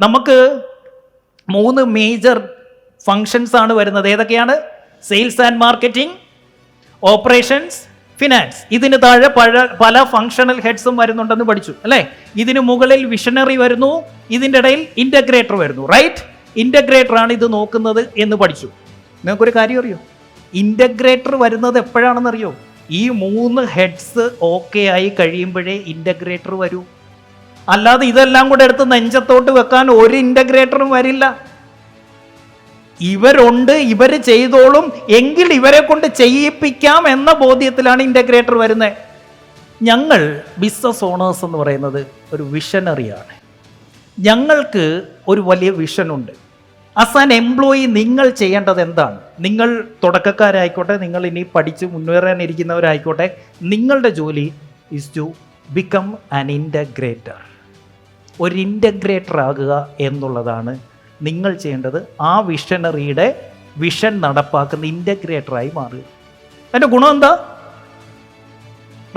നമുക്ക് മൂന്ന് major functions ആണ് വരുന്നത്. ഏതൊക്കെയാണ്? Sales and marketing operations finance ഇതിന് താഴെ പഴ പല ഫങ്ഷണൽ ഹെഡ്സും വരുന്നുണ്ടെന്ന് പഠിച്ചു അല്ലേ? ഇതിന് മുകളിൽ വിഷണറി വരുന്നു ഇതിന്റെ ഇടയിൽ ഇന്റഗ്രേറ്റർ വരുന്നു റൈറ്റ് ഇന്റഗ്രേറ്റർ ആണ് ഇത് നോക്കുന്നത് എന്ന് പഠിച്ചു. നിങ്ങൾക്കൊരു കാര്യം അറിയോ? ഇന്റഗ്രേറ്റർ വരുന്നത് എപ്പോഴാണെന്നറിയോ? ഈ മൂന്ന് ഹെഡ്സ് ഓക്കെ ആയി കഴിയുമ്പോഴേ ഇന്റഗ്രേറ്റർ വരൂ. അല്ലാതെ ഇതെല്ലാം കൂടെ എടുത്ത് നെഞ്ചത്തോട്ട് വെക്കാൻ ഒരു ഇന്റഗ്രേറ്ററും വരില്ല. ഇവരുണ്ട് ഇവർ ചെയ്തോളും. എങ്കിൽ ഇവരെ കൊണ്ട് ചെയ്യിപ്പിക്കാം എന്ന ബോധ്യത്തിലാണ് ഇന്റഗ്രേറ്റർ വരുന്നത് ഞങ്ങൾ ബിസിനസ് ഓണേഴ്സ് എന്ന് പറയുന്നത് ഒരു വിഷനറിയാണ് ഞങ്ങൾക്ക് ഒരു വലിയ വിഷനുണ്ട് ആസ് ആൻ എംപ്ലോയി നിങ്ങൾ ചെയ്യേണ്ടത് എന്താണ്? നിങ്ങൾ തുടക്കക്കാരായിക്കോട്ടെ നിങ്ങൾ ഇനി പഠിച്ച് മുന്നേറാനിരിക്കുന്നവരായിക്കോട്ടെ നിങ്ങളുടെ ജോലി is to become an integrator ഒരു ഇന്റഗ്രേറ്റർ ആകുക എന്നുള്ളതാണ് നിങ്ങൾ ചെയ്യേണ്ടത്. ആ വിഷനറിയുടെ വിഷൻ നടപ്പാക്കുന്ന ഇന്റഗ്രേറ്ററായി മാറുക. അതിന്റെ ഗുണം എന്താ?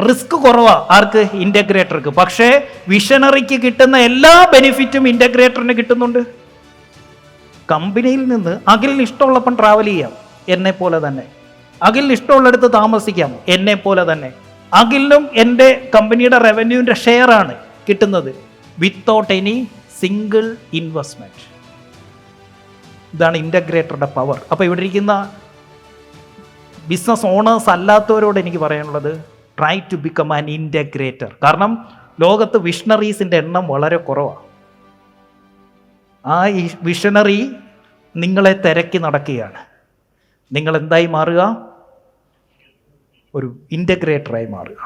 റിസ്ക് കുറവാ ആർക്ക്? ഇന്റഗ്രേറ്റർക്ക് പക്ഷേ വിഷനറിക്ക് കിട്ടുന്ന എല്ലാ ബെനിഫിറ്റും ഇന്റഗ്രേറ്ററിന് കിട്ടുന്നുണ്ട്. കമ്പനിയിൽ നിന്ന് അഖിലിന് ഇഷ്ടമുള്ളപ്പം ട്രാവൽ ചെയ്യാം. എന്നെ പോലെ തന്നെ. അഖിലിന് ഇഷ്ടമുള്ളിടത്ത് താമസിക്കാം. എന്നെ പോലെ തന്നെ. അഖിലിനും എന്റെ കമ്പനിയുടെ റവന്യൂവിന്റെ ഷെയറാണ് കിട്ടുന്നത്. വിത്തൗട്ട് എനി സിംഗിൾ ഇൻവെസ്റ്റ്മെന്റ് ഇതാണ് ഇന്റഗ്രേറ്ററുടെ പവർ അപ്പോൾ ഇവിടെ ഇരിക്കുന്ന ബിസിനസ് ഓണേഴ്സ് അല്ലാത്തവരോട് എനിക്ക് പറയാനുള്ളത് try to become an integrator കാരണം ലോകത്ത് വിഷണറീസിന്റെ എണ്ണം വളരെ കുറവാണ് ആ വിഷണറി നിങ്ങളെ തിരക്കി നടക്കുകയാണ്. നിങ്ങൾ എന്തായി മാറുക? ഒരു ഇന്റഗ്രേറ്ററായി മാറുക.